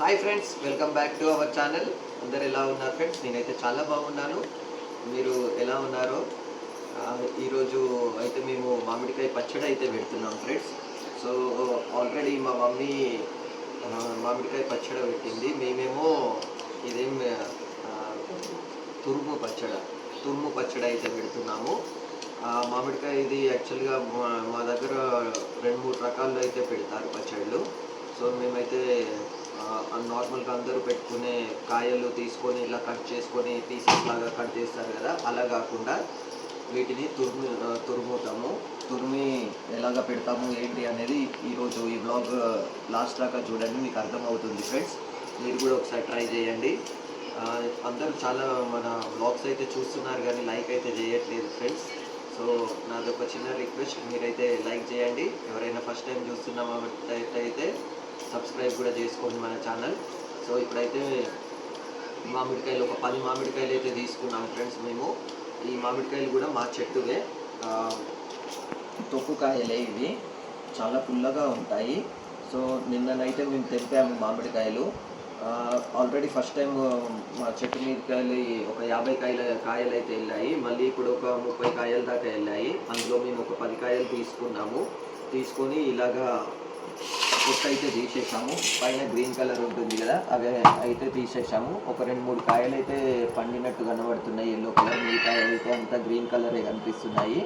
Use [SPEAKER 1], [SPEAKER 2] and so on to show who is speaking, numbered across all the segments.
[SPEAKER 1] Hi friends welcome back to our channel అందరు ఎలా ఉన్నారు ఫ్రెండ్స్ నేనైతే చాలా బాగున్నాను. మీరు ఎలా ఉన్నారో? ఈరోజు అయితే మేము మామిడికాయ పచ్చడి అయితే పెడుతున్నాం ఫ్రెండ్స్ సో ఆల్రెడీ మా మమ్మీ మామిడికాయ పచ్చడి పెట్టింది. మేమేమో ఇదేం తురుము పచ్చడి తురుము పచ్చడి అయితే పెడుతున్నాము. మామిడికాయ ఇది యాక్చువల్గా మా మా దగ్గర రెండు మూడు రకాల్లో అయితే పెడతారు పచ్చళ్ళు. సో మేమైతే నార్మల్గా అందరూ పెట్టుకునే కాయలు తీసుకొని ఇలా కట్ చేసుకొని పీసెస్ లాగా కట్ చేస్తారు కదా అలా కాకుండా వీటిని తురుము తురుముతాము. తురిమి ఎలాగ పెడతాము ఏంటి అనేది ఈరోజు ఈ బ్లాగ్ లాస్ట్ దాకా చూడండి మీకు అర్థమవుతుంది ఫ్రెండ్స్ మీరు కూడా ఒకసారి ట్రై చేయండి. అందరూ చాలా మన బ్లాగ్స్ అయితే చూస్తున్నారు కానీ లైక్ అయితే చేయట్లేదు ఫ్రెండ్స్ సో నాది ఒక చిన్న రిక్వెస్ట్ మీరైతే లైక్ చేయండి. ఎవరైనా ఫస్ట్ టైం చూస్తున్నామైతే సబ్స్క్రైబ్ కూడా చేసుకోండి మన ఛానల్ సో ఇప్పుడైతే మామిడికాయలు ఒక పది మామిడికాయలు అయితే తీసుకున్నాం ఫ్రెండ్స్ మేము. ఈ మామిడికాయలు కూడా మా చెట్టువే. తొక్కుకాయలే తొక్కు ఇవి. చాలా పుల్లగా ఉంటాయి. సో నిన్ననైతే మేము తెంపాము మామిడికాయలు. ఆల్రెడీ ఫస్ట్ టైం మా చెట్టు మీదకాయలు ఒక యాభై కాయల కాయలు అయితే వెళ్ళాయి. మళ్ళీ ఇప్పుడు ఒక ముప్పై కాయల దాకా వెళ్ళాయి. అందులో మేము ఒక పది కాయలు తీసుకున్నాము. తీసుకొని ఇలాగా పొట్టు అయితే తీసేసాము. పైన గ్రీన్ కలర్ ఉంటుంది కదా అవి అయితే తీసేసాము. ఒక రెండు మూడు కాయలు అయితే పండినట్టు కనబడుతున్నాయి ఎల్లో కలర్. మిగతా అయితే అంతా గ్రీన్ కలరే కనిపిస్తున్నాయి.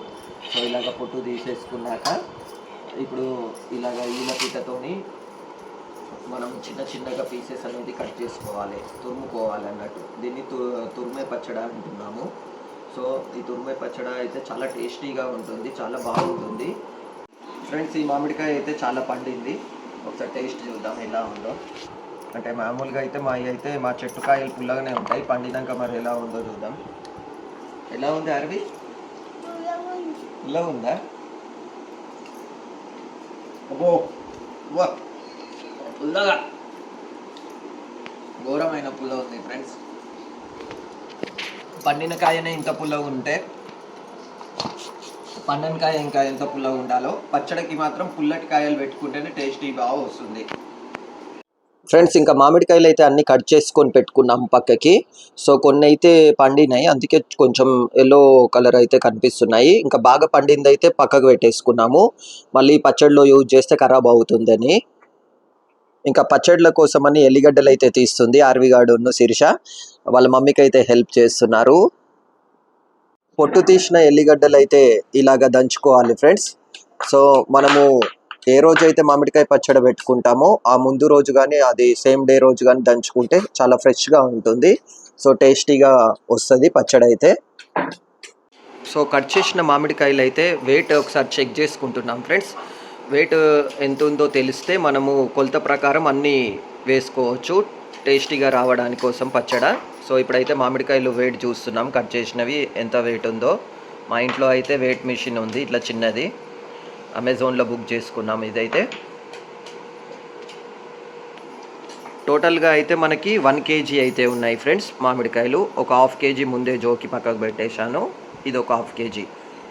[SPEAKER 1] సో ఇలాగ పొట్టు తీసేసుకున్నాక ఇప్పుడు ఇలాగ ఈల పీటతోని మనం చిన్న చిన్నగా పీసెస్ అనేది కట్ చేసుకోవాలి తురుముకోవాలి అన్నట్టు. దీన్ని తు తురిమే పచ్చడి అంటున్నాము. సో ఈ తురిమే పచ్చడి అయితే చాలా టేస్టీగా ఉంటుంది చాలా బాగుంటుంది. ఫ్రెండ్స్ ఈ మామిడికాయ అయితే చాలా పండింది. ఒకసారి టేస్ట్ చూద్దాం ఎలా ఉందో. అంటే మామూలుగా అయితే మా అయితే మా చెట్టు కాయలు పుల్లగానే ఉంటాయి. పండినాక మరి ఎలా ఉందో చూద్దాం. ఎలా ఉంది అరవి? ఇలా ఉందా? అబ్బో వా పుల్లగా. ఘోరమైన పుల్ల ఉంది ఫ్రెండ్స్ పండిన కాయనే ఇంత పుల్లగా ఉంటే పండని ఇంకా ఎంత పుల్లగా ఉండాలో పచ్చడికి మాత్రం పుల్లటి కాయలు పెట్టుకుంటేనే టేస్టీ బాగా వస్తుంది. ఫ్రెండ్స్ ఇంకా మామిడికాయలు అయితే అన్ని కట్ చేసుకొని పెట్టుకున్నాం పక్కకి. సో కొన్ని అయితే పండినాయి అందుకే కొంచెం ఎల్లో కలర్ అయితే కనిపిస్తున్నాయి. ఇంకా బాగా పండింది అయితే పక్కకు పెట్టేసుకున్నాము. మళ్ళీ పచ్చడిలో యూజ్ చేస్తే ఖరాబ్ అవుతుందని. ఇంకా పచ్చడిల కోసమని ఎల్లిగడ్డలు అయితే తీస్తుంది ఆర్విగాడును శిరీష. వాళ్ళ మమ్మీకి అయితే హెల్ప్ చేస్తున్నారు. పొట్టు తీసిన ఎల్లిగడ్డలు అయితే ఇలాగ దంచుకోవాలి ఫ్రెండ్స్. సో మనము ఏ రోజైతే మామిడికాయ పచ్చడి పెట్టుకుంటామో ఆ ముందు రోజు కానీ అది సేమ్ డే రోజు కానీ దంచుకుంటే చాలా ఫ్రెష్గా ఉంటుంది. సో టేస్టీగా వస్తుంది పచ్చడి అయితే సో కట్ చేసిన మామిడికాయలు అయితే వెయిట్ ఒకసారి చెక్ చేసుకుంటున్నాం ఫ్రెండ్స్. వెయిట్ ఎంత ఉందో తెలిస్తే మనము కొలత ప్రకారం అన్నీ వేసుకోవచ్చు. టేస్టీగా రావడానికి కోసం పచ్చడ. సో ఇప్పుడైతే మామిడికాయలు వెయిట్ చూస్తున్నాం. కట్ చేసినవి ఎంత వెయిట్ ఉందో. మా ఇంట్లో అయితే వెయిట్ మిషన్ ఉంది ఇట్లా చిన్నది. అమెజాన్లో బుక్ చేసుకున్నాం ఇదైతే. టోటల్గా అయితే మనకి వన్ కేజీ అయితే ఉన్నాయి ఫ్రెండ్స్ మామిడికాయలు. ఒక హాఫ్ కేజీ ముందే జోకి పక్కకు పెట్టేశాను. ఇది ఒక హాఫ్ కేజీ.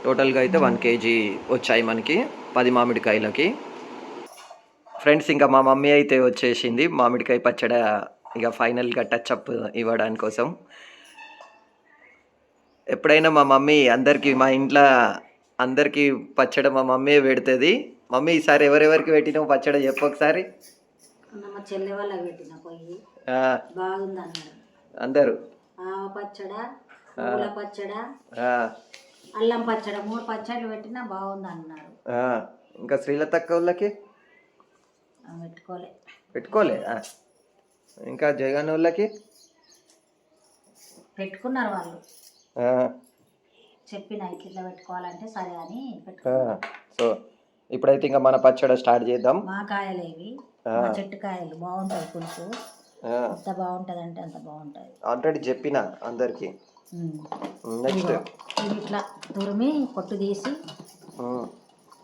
[SPEAKER 1] టోటల్గా అయితే వన్ కేజీ వచ్చాయి మనకి పది మామిడికాయలకి. ఫ్రెండ్స్ ఇంకా మా మమ్మీ అయితే వచ్చేసింది మామిడికాయ పచ్చడి ఇక ఫైనల్గా టచ్అప్ ఇవ్వడానికి కోసం. ఎప్పుడైనా మా మమ్మీ అందరికీ మా ఇంట్లో అందరికీ పచ్చడి మా మమ్మీ పెడుతుంది. మమ్మీ ఈసారి ఎవరెవరికి పెట్టినావు పచ్చడి చెప్పు ఒకసారి. అందరూ?
[SPEAKER 2] పచ్చడ పచ్చడ అల్లం పచ్చడ మూడు పచ్చళ్ళు పెట్టినా బాగుంది అన్నారు.
[SPEAKER 1] ఇంకా శ్రీలతక్క వాళ్ళకి?
[SPEAKER 2] పెట్టుకోలే.
[SPEAKER 1] పెట్టుకోలే. ఇంకా జగన్ వాళ్ళకి?
[SPEAKER 2] పెట్టుకున్నారు వాళ్ళు. చెప్పిన ఇట్లా పెట్టుకోవాలంటే సరే అని
[SPEAKER 1] సో ఇప్పుడైతే ఇంకా మన పచ్చడి స్టార్ట్ చేద్దాం.
[SPEAKER 2] మా కాయలు ఇవి. చెట్టు కాయలు. బాగుంటాయి పులుసు. ఎంత బాగుంటుంది అంటే అంత బాగుంటుంది
[SPEAKER 1] ఆల్రెడీ చెప్పిన అందరికి? నెక్స్ట్
[SPEAKER 2] ఇవి ఇట్లా తురిమి పొట్టు తీసి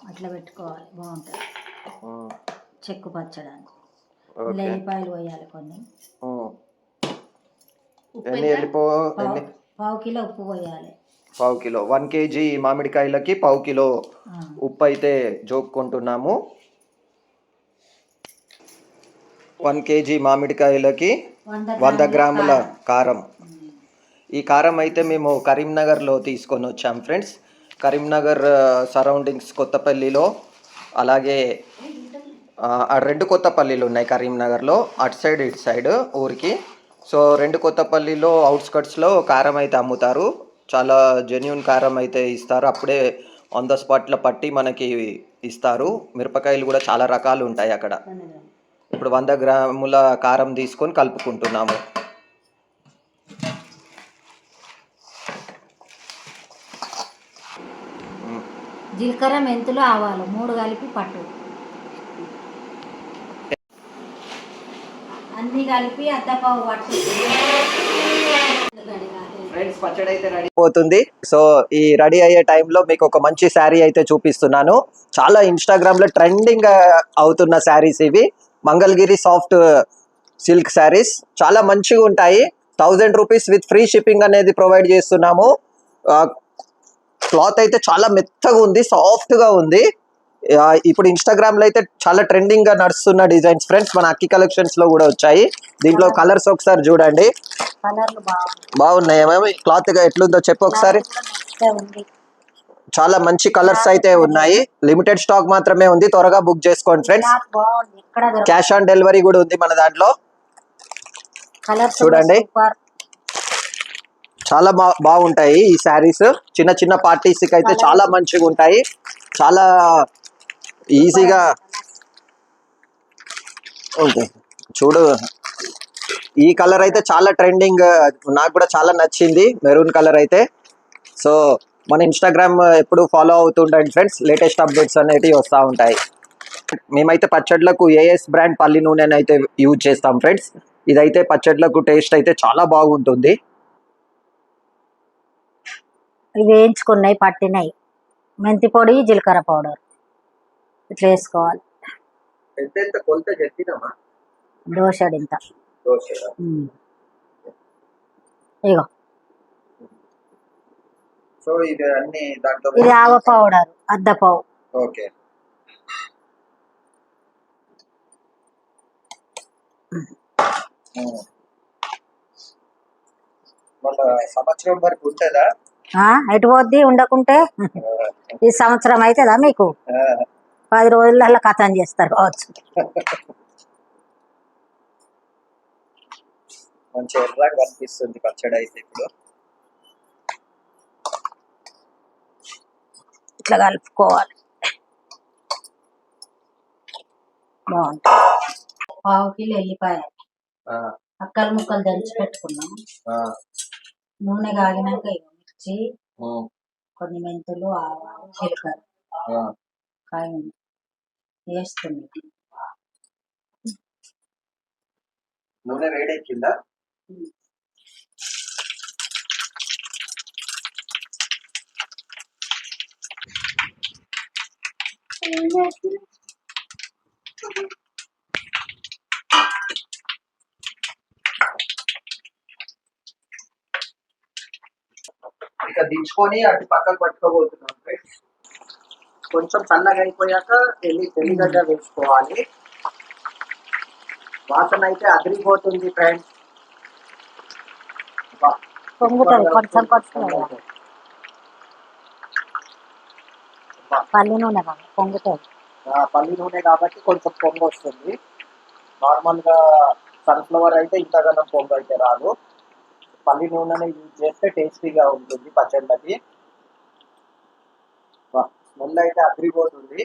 [SPEAKER 2] అట్లా పెట్టుకోవాలి. బాగుంటుంది చెక్కు పచ్చడాన్ని
[SPEAKER 1] ఓకే.
[SPEAKER 2] ఉల్లిపాయలు పోయాలి కొన్ని.
[SPEAKER 1] ఎన్ని ఎన్ని?
[SPEAKER 2] పావు- కిలో ఉప్పు పోయాలి.
[SPEAKER 1] పావు కిలో. వన్ కేజీ మామిడికాయలకి పావు కిలో. ఉప్పు అయితే జోక్కుంటున్నాము. వన్ కేజీ మామిడికాయలకి వంద గ్రాముల కారం. ఈ కారం అయితే మేము కరీంనగర్లో తీసుకొని వచ్చాం ఫ్రెండ్స్. కరీంనగర్ సరౌండింగ్స్ కొత్తపల్లిలో అలాగే రెండు కొత్త రెండు కొత్తపల్లిలు ఉన్నాయి కరీంనగర్లో అటు సైడ్ ఇటు సైడ్ ఊరికి. సో రెండు కొత్తపల్లిలో అవుట్స్కట్స్లో కారం అయితే అమ్ముతారు. చాలా జెన్యున్ కారం అయితే ఇస్తారు. అప్పుడే ఆన్ ద స్పాట్లో పట్టి మనకి ఇస్తారు. మిరపకాయలు కూడా చాలా రకాలు ఉంటాయి అక్కడ. ఇప్పుడు వంద గ్రాముల కారం తీసుకొని కలుపుకుంటున్నాము.
[SPEAKER 2] జీలకర్ర మెంతులు ఆవాలు మూడు కలిపి పట్టు. అన్ని కలిపి అద్దపావు పట్టు
[SPEAKER 1] పోతుంది. సో ఈ రెడీ అయ్యే టైంలో మీకు ఒక మంచి శారీ అయితే చూపిస్తున్నాను. చాలా ఇన్స్టాగ్రామ్లో ట్రెండింగ్ అవుతున్న శారీస్ ఇవి. మంగళగిరి సాఫ్ట్ సిల్క్ శారీస్ చాలా మంచిగా ఉంటాయి. Thousand rupees with free shipping అనేది ప్రొవైడ్ చేస్తున్నాము. క్లాత్ అయితే చాలా మెత్తగా ఉంది సాఫ్ట్గా ఉంది. ఇప్పుడు ఇన్స్టాగ్రామ్లో అయితే చాలా ట్రెండింగ్గా నడుస్తున్న డిజైన్స్ ఫ్రెండ్స్ మన అక్కి కలెక్షన్స్లో కూడా వచ్చాయి. దీంట్లో కలర్స్ ఒకసారి చూడండి. బాగున్నాయి. ఏమేమి క్లాత్గా ఎట్లుందో చెప్పు ఒకసారి. చాలా మంచి కలర్స్ అయితే ఉన్నాయి. లిమిటెడ్ స్టాక్ మాత్రమే ఉంది. త్వరగా బుక్ చేసుకోండి ఫ్రెండ్స్. క్యాష్ ఆన్ డెలివరీ కూడా ఉంది మన దాంట్లో. చూడండి. చాలా బా బాగుంటాయి ఈ శారీస్ చిన్న చిన్న పార్టీస్కి అయితే చాలా మంచిగా ఉంటాయి చాలా ఈజీగా ఓకే. చూడు. ఈ కలర్ అయితే చాలా ట్రెండింగ్ నాకు కూడా చాలా నచ్చింది. మెరూన్ కలర్ అయితే. సో మన ఇన్స్టాగ్రామ్ ఎప్పుడు ఫాలో అవుతుంటాయి ఫ్రెండ్స్ లేటెస్ట్ అప్డేట్స్ అనేటివి వస్తూ ఉంటాయి. మేమైతే పచ్చడ్లకు ఏఎస్ బ్రాండ్ పల్లి నూనెని అయితే యూజ్ చేస్తాం ఫ్రెండ్స్ ఇదైతే పచ్చడ్లకు టేస్ట్ అయితే చాలా బాగుంటుంది.
[SPEAKER 2] వేయించుకున్నాయి పట్టినాయి. మెంతి పొడి జీలకర్ర పౌడర్. ఇట్లా వేసుకోవాలి దోశడు ఇంత. ఇగో.
[SPEAKER 1] ఇది
[SPEAKER 2] ఆవ పౌడర్
[SPEAKER 1] సంవత్సరం వరకు ఉంటుందా?
[SPEAKER 2] ఆ, ఎటు పోద్ది? ఉండకుంటే? ఈ సంవత్సరం అవుతుందా మీకు? పది రోజులలో కథం చేస్తారు కావచ్చు.
[SPEAKER 1] మంచి ఎర్రగా కనిపిస్తుంది పచ్చడి అయితే ఇప్పుడు.
[SPEAKER 2] ఇట్లా కలుపుకోవాలి. బాగుంటుంది. పావు కిలో ఎల్లిపాయ
[SPEAKER 1] ఆ,
[SPEAKER 2] అక్కలు ముక్కలు దంచి పెట్టుకున్నాం.
[SPEAKER 1] ఆ,
[SPEAKER 2] నూనె కాగినాక మిర్చి కొన్ని మెంతులు ఆవాలు జీలకర్ర.
[SPEAKER 1] ఆ.
[SPEAKER 2] వేస్తుంది.
[SPEAKER 1] నూనె వేడెక్కిందా ఇక దించుకొని అటు పక్కకు పట్టుకోబోతున్నాం ఫ్రెండ్స్ కొంచెం చల్లగా అయిపోయాక ఎల్లి తెల్లిగడ్డ వేసుకోవాలి. వాసన అయితే అదిరిపోతుంది ఫ్రెండ్స్
[SPEAKER 2] పల్లి నూనె పొంగుతుంది
[SPEAKER 1] పల్లి నూనె కాబట్టి కొంచెం పొంగు వస్తుంది. నార్మల్గా సన్ఫ్లవర్ అయితే ఇంతగానో పొంగు అయితే రాదు. పల్లి నూనెని యూజ్ చేస్తే టేస్టీగా ఉంటుంది పచ్చళ్ళకి. స్మెల్ అయితే అదిరిపోతుంది.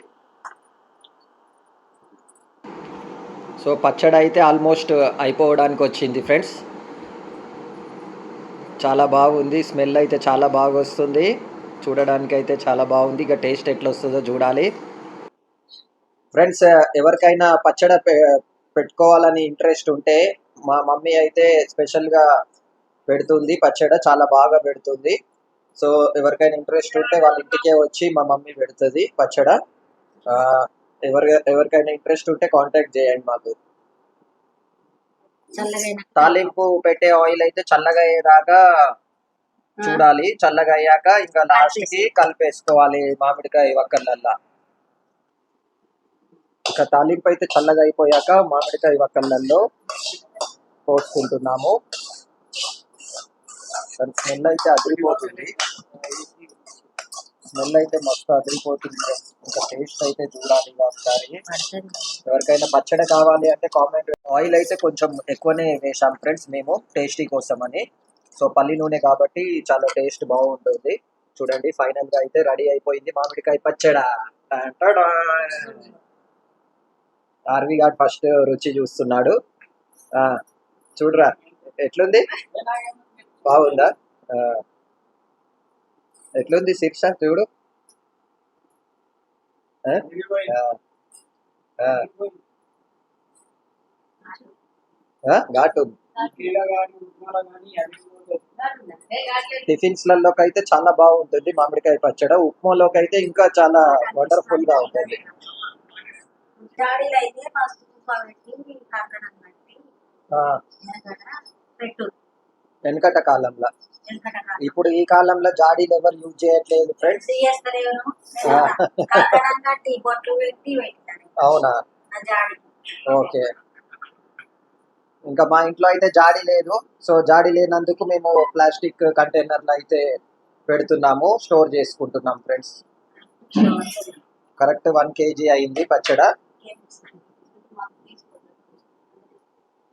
[SPEAKER 1] సో పచ్చడి అయితే ఆల్మోస్ట్ అయిపోవడానికి వచ్చింది ఫ్రెండ్స్. చాలా బాగుంది స్మెల్ అయితే చాలా బాగా వస్తుంది. చూడడానికి అయితే చాలా బాగుంది ఇక టేస్ట్ ఎట్లా వస్తుందో చూడాలి. ఫ్రెండ్స్ ఎవరికైనా పచ్చడి పెట్టుకోవాలని ఇంట్రెస్ట్ ఉంటే మా మమ్మీ అయితే స్పెషల్గా పెడుతుంది పచ్చడి చాలా బాగా పెడుతుంది. సో ఎవరికైనా ఇంట్రెస్ట్ ఉంటే వాళ్ళ ఇంటికే వచ్చి మా మమ్మీ పెడుతుంది పచ్చడ. ఎవరి ఎవరికైనా ఇంట్రెస్ట్ ఉంటే కాంటాక్ట్ చేయండి మాకు. తాలింపు పెట్టే ఆయిల్ అయితే చల్లగా అయ్యేదాకా చూడాలి. చల్లగా అయ్యాక ఇంకా లాస్ట్కి కలిపేసుకోవాలి మామిడికాయ వక్కలల్లా. ఇక తాలింపు అయితే చల్లగా అయిపోయాక మామిడికాయ వక్కలల్లో పోసుకుంటున్నాము. దాని స్మెల్ అయితే అదిరిపోతుంది. స్మెల్ అయితే మస్తు అదిరిపోతుంది. ఇంకా టేస్ట్ అయితే చూడాలి ఒకసారి. ఎవరికైనా పచ్చడి కావాలి అంటే కామెంట్ ఆయిల్ అయితే కొంచెం ఎక్కువనే వేసాం ఫ్రెండ్స్ మేము టేస్టీ కోసం అని సో పల్లి నూనె కాబట్టి చాలా టేస్ట్ బాగుంటుంది. చూడండి ఫైనల్గా అయితే రెడీ అయిపోయింది మామిడికాయ పచ్చడా. ఆర్వి గారు ఫస్ట్ రుచి చూస్తున్నాడు. ఆ, చూడరా ఎట్లుంది? బాగుందా? ఆ. ఎట్లుంది శిక్ష చూడు? ఘాటు. టిఫిన్స్ లలోకి అయితే చాలా బాగుంటుంది. మామిడికాయ పచ్చడి. ఉప్మాలోకి అయితే ఇంకా చాలా వండర్ఫుల్గా ఉంటుంది
[SPEAKER 2] పెట్టి వెనకట
[SPEAKER 1] కాలంలో. ఇప్పుడు ఈ కాలంలో జాడీలు ఎవరు యూజ్ చేయట్లేదు ఫ్రెండ్స్ అవునా? ఓకే. ఇంకా మా ఇంట్లో అయితే జాడీ లేదు. సో జాడీ లేనందుకు మేము ప్లాస్టిక్ కంటైనర్లు అయితే పెడుతున్నాము స్టోర్ చేసుకుంటున్నాం ఫ్రెండ్స్ కరెక్ట్ వన్ కేజీ అయింది పచ్చడ.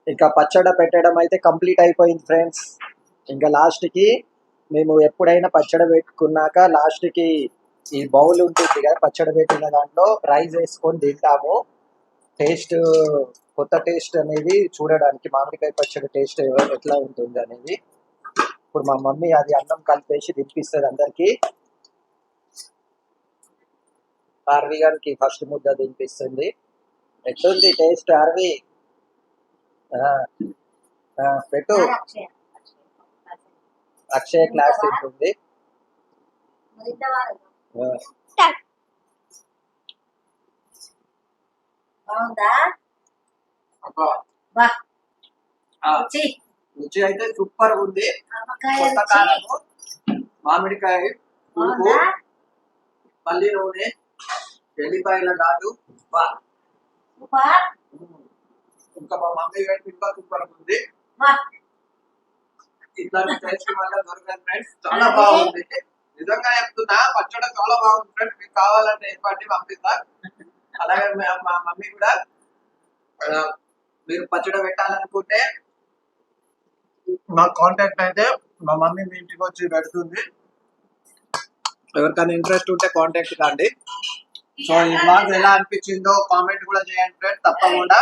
[SPEAKER 1] ఇంకా పచ్చడ పెట్టడం అయితే కంప్లీట్ అయిపోయింది ఫ్రెండ్స్. ఇంకా లాస్ట్కి మేము ఎప్పుడైనా పచ్చడి పెట్టుకున్నాక లాస్ట్కి ఈ బౌల్ ఉంటుంది కదా పచ్చడి పెట్టిన దాంట్లో రైస్ వేసుకొని తింటాము. టేస్ట్ కొత్త టేస్ట్ అనేది చూడడానికి మామిడికాయ పచ్చడి టేస్ట్ ఎట్లా ఉంటుంది అనేది. ఇప్పుడు మా మమ్మీ అది అన్నం కలిపేసి తినిపిస్తుంది అందరికీ. ఆర్వి గారికి ఫస్ట్ ముద్ద తినిపిస్తుంది. ఎట్లుంది టేస్ట్ ఆర్వి పెట్టు. అక్షయ క్లాస్ ఆ,
[SPEAKER 2] రుచి.
[SPEAKER 1] అయితే సూపర్ ఉంది. కొత్త. కాలము మామిడికాయ పులుపు పల్లి నూనె ఎల్లిపాయల.
[SPEAKER 2] సూపర్.
[SPEAKER 1] ఇంకా మా మమ్మీ గారి ఇంకా సూపర్ ఉంది. ఇట్లాంటి టేస్ట్ వల్ల దొరకదు ఫ్రెండ్స్. చాలా బాగుంది. నిజంగా చెప్తున్నా పచ్చడి చాలా బాగుంది ఫ్రెండ్స్. మీకు కావాలంటే ఏర్పాటు పంపిస్తా. అలాగే మా మమ్మీ కూడా మీరు పచ్చడి పెట్టాలనుకుంటే మా కాంటాక్ట్ అయితే మా మమ్మీ మీ ఇంటికి వచ్చి పెడుతుంది. ఎవరికైనా ఇంట్రెస్ట్ ఉంటే కాంటాక్ట్ కాండి. సో ఈ బ్లాగ్ ఎలా అనిపించిందో కామెంట్ కూడా చేయండి ఫ్రెండ్స్ తప్పకుండా.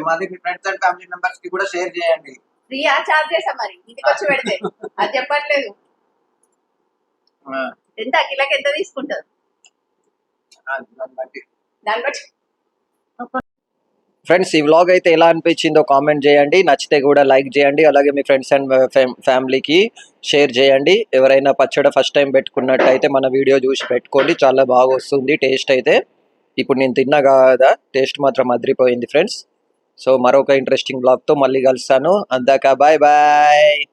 [SPEAKER 1] మాది మీ ఫ్రెండ్స్ అండ్ ఫ్యామిలీ మెంబర్స్కి కూడా షేర్ చేయండి.
[SPEAKER 3] ఫ్రీయా? చార్జ్ చేసా మరి. ఇంటికి వచ్చి పెడితే. అది చెప్పట్లేదు.
[SPEAKER 1] ఆ,
[SPEAKER 3] ఎంత? కిలోకి ఎంత తీసుకుంటారు?
[SPEAKER 1] ఆ,
[SPEAKER 3] దాన్ని బట్టి.
[SPEAKER 1] ఫ్రెండ్స్ ఈ వ్లాగ్ అయితే ఎలా అనిపించిందో కామెంట్ చేయండి. నచ్చితే కూడా లైక్ చేయండి. అలాగే మీ ఫ్రెండ్స్ అండ్ ఫ్యామిలీకి షేర్ చేయండి. ఎవరైనా పచ్చడి ఫస్ట్ టైం పెట్టుకున్నట్టయితే మన వీడియో చూసి పెట్టుకోండి. చాలా బాగా వస్తుంది. టేస్ట్ అయితే. ఇప్పుడు నేను తిన్నా కదా టేస్ట్ మాత్రం అదిరిపోయింది ఫ్రెండ్స్. సో మరొక ఇంట్రెస్టింగ్ బ్లాగ్తో మళ్ళీ కలుస్తాను. అందాక బాయ్ బాయ్